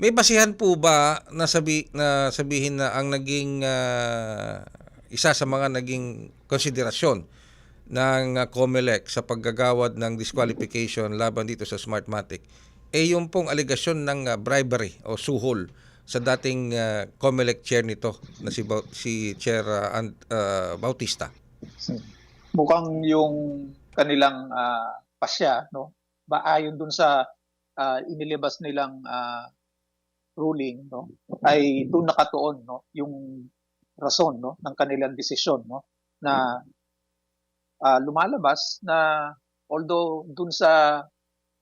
May basihan po ba na, sabi, na sabihin na ang naging ah, isa sa mga naging konsiderasyon ng ah, COMELEC sa paggagawad ng disqualification laban dito sa Smartmatic eh yung pong aligasyon ng ah, bribery o suhol sa dating ah, COMELEC chair nito na si, Bau- si Chair Ant- ah, Bautista. mukhang yung kanilang ah, pasya no ba ayon dun sa ah, inilabas nilang ah, ruling no ay doon nakatuon no yung rason no ng kanilang desisyon no na ah, lumalabas na although dun sa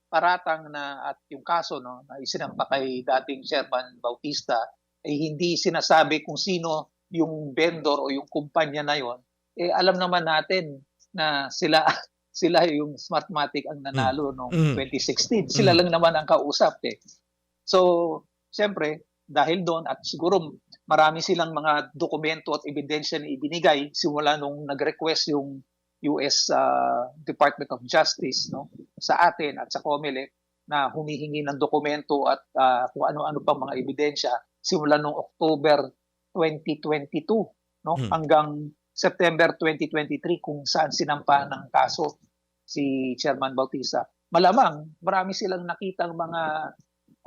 paratang na at yung kaso no na isinampa kay dating Chairman Bautista ay hindi sinasabi kung sino yung vendor o yung kumpanya na yon eh alam naman natin na sila sila yung Smartmatic ang nanalo noong Mm. 2016. Sila Mm. lang naman ang kausap eh. So, siyempre, dahil doon at siguro marami silang mga dokumento at ebidensya na ibinigay simula nung nag-request yung US ah, Department of Justice no sa atin at sa COMELEC na humihingi ng dokumento at ah, kung ano-ano pang mga ebidensya simula nung October 2022 no Hmm. hanggang September 2023 kung saan sinampa ng kaso si Chairman Bautista. Malamang marami silang nakitang mga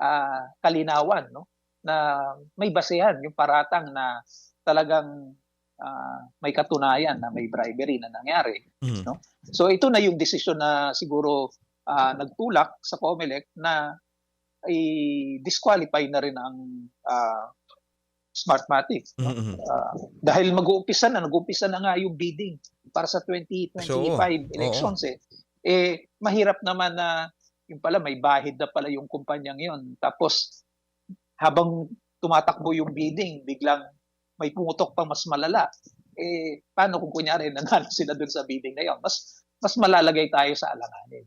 ah, kalinawan no na may basehan yung paratang na talagang ah, may katunayan na may bribery na nangyari. Mm. No? So ito na yung desisyon na siguro ah, nagtulak sa COMELEC na i-disqualify na rin ang ah, Smartmatic. No? Mm-mm. Ah, dahil mag-uumpisa na, nag-uumpisa na nga yung bidding para sa 2025 So, oo. elections eh. Eh, mahirap naman na yung pala may bahid na pala yung kumpanyang yon. Tapos habang tumatakbo yung bidding, biglang may pumutok pang mas malala. Eh, paano kung kunyari nanalo sila dun sa bidding na yon? Mas mas malalagay tayo sa alanganin.